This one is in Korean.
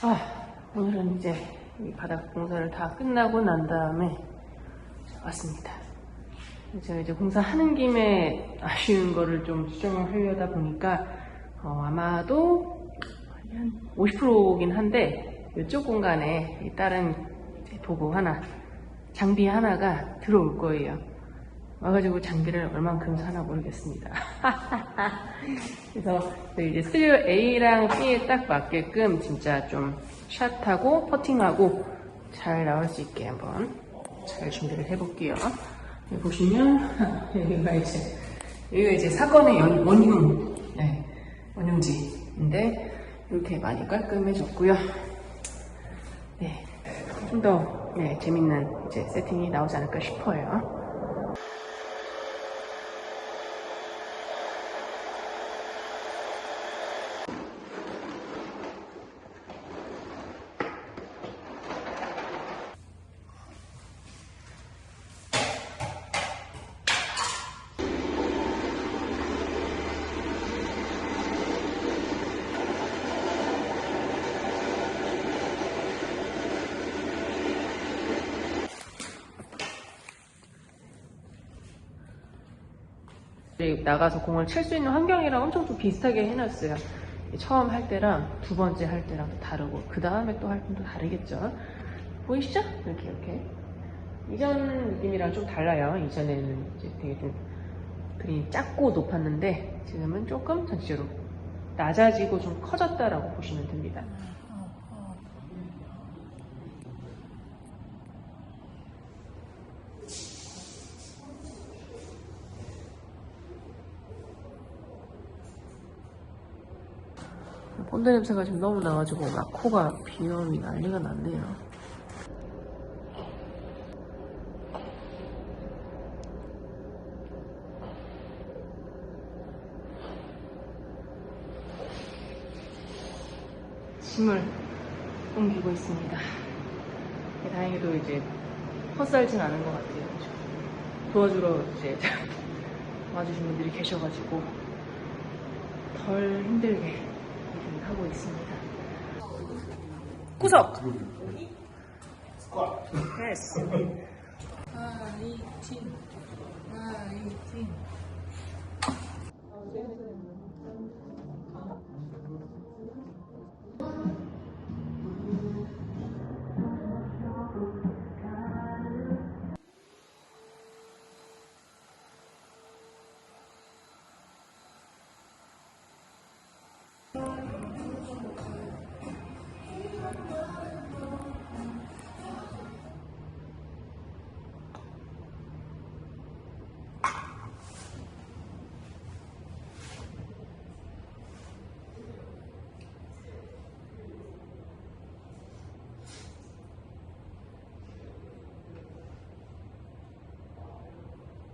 아, 오늘은 이제 이 바닥 공사를 다 끝나고 난 다음에 왔습니다. 제가 이제 공사하는 김에 아쉬운 거를 좀 수정을 하려다 보니까 어, 아마도 한 50%긴 한데 이쪽 공간에 이 다른 도구 하나, 장비 하나가 들어올 거예요. 와가지고 장비를 얼만큼 사나 모르겠습니다. 그래서 이제 스튜디오 A랑 B에 딱 맞게끔 진짜 좀 샷하고 퍼팅하고 잘 나올 수 있게 한번 잘 준비를 해볼게요. 여기 보시면 여기가 이제 여기가 이제 사건의 연- 원흉 네, 원흉지인데 이렇게 많이 깔끔해졌고요. 네, 좀더 네, 재밌는 이제 세팅이 나오지 않을까 싶어요. 나가서 공을 칠 수 있는 환경이랑 엄청 좀 비슷하게 해놨어요. 처음 할 때랑 두 번째 할 때랑 또 다르고 그 다음에 또 할 때도 다르겠죠. 보이시죠? 이렇게 이렇게 이전 느낌이랑 좀 달라요. 이전에는 이제 되게 좀 그림이 작고 높았는데 지금은 조금 전체로 낮아지고 좀 커졌다라고 보시면 됩니다. 본드 냄새가 지금 너무 나가지고 막 코가 비염이 난리가 났네요. 짐을 옮기고 있습니다. 네, 다행히도 이제 헛살진 않은 것 같아요. 도와주러 이제 와주신 분들이 계셔가지고 덜 힘들게 하고 있습니다. 구석! 예스. 화이팅! 화이팅!